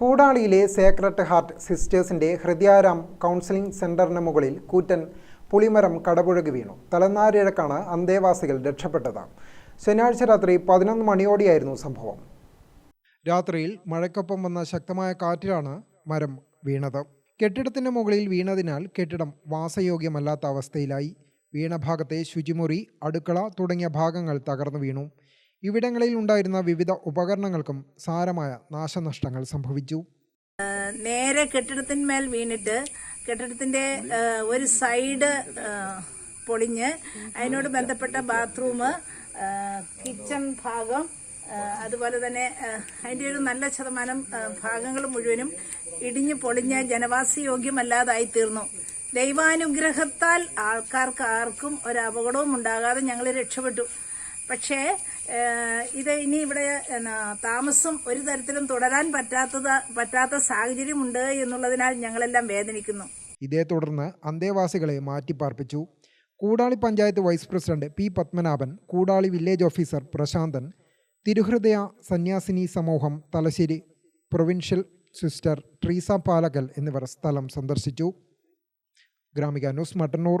കൂടാളിയിലെ sacred heart സിസ്റ്റേഴ്സിന്റെ Hridayaram counselling സെന്ററിന് മുകളിൽ കൂറ്റൻ പുളിമരം കടപുഴകി വീണു. തലനാരിഴക്കാണ് അന്തേവാസികൾ രക്ഷപ്പെട്ടത്. ശനിയാഴ്ച രാത്രി പതിനൊന്ന് മണിയോടെയായിരുന്നു സംഭവം. രാത്രിയിൽ മഴയ്ക്കൊപ്പം വന്ന ശക്തമായ കാറ്റിലാണ് മരം വീണത്. കെട്ടിടത്തിന്റെ മുകളിൽ വീണതിനാൽ കെട്ടിടം വാസയോഗ്യമല്ലാത്ത അവസ്ഥയിലായി. വീണ ഭാഗത്തെ ശുചിമുറി അടുക്കള തുടങ്ങിയ ഭാഗങ്ങൾ തകർന്നു വീണു. ഇവിടങ്ങളിൽ ഉണ്ടായിരുന്ന വിവിധ ഉപകരണങ്ങൾക്കും സാരമായ നാശനഷ്ടങ്ങൾ സംഭവിച്ചു. നേരെ കെട്ടിടത്തിന്മേൽ വീണിട്ട് കെട്ടിടത്തിന്റെ ഒരു സൈഡ് പൊളിഞ്ഞ് അതിനോട് ബന്ധപ്പെട്ട ബാത്റൂം കിച്ചൺ ഭാഗം അതുപോലെ തന്നെ അതിന്റെ ഒരു നല്ല ശതമാനം ഭാഗങ്ങൾ മുഴുവനും ഇടിഞ്ഞു പൊളിഞ്ഞ് ജനവാസയോഗ്യമല്ലാതായി തീർന്നു. ദൈവാനുഗ്രഹത്താൽ ആൾക്കാർക്ക് ആർക്കും ഒരു അപകടവും ഉണ്ടാകാതെ ഞങ്ങൾ രക്ഷപ്പെട്ടു. പക്ഷേ ഇത് ഇനി ഇവിടെ താമസം ഒരു തരത്തിലും തുടരാൻ പറ്റാത്തത് പറ്റാത്ത സാഹചര്യമുണ്ട് എന്നുള്ളതിനാൽ ഞങ്ങളെല്ലാം വേദനിക്കുന്നു. ഇതേ തുടർന്ന് അന്തേവാസികളെ മാറ്റിപ്പാർപ്പിച്ചു. Koodali panchayat vice president P Padmanabhan Koodali village officer Prashanthan തിരുഹൃദയ സന്യാസിനി സമൂഹം തലശ്ശേരി പ്രൊവിൻഷ്യൽ സിസ്റ്റർ ട്രീസ പാലകൽ എന്നിവർ സ്ഥലം സന്ദർശിച്ചു. Gramika news Mattannur.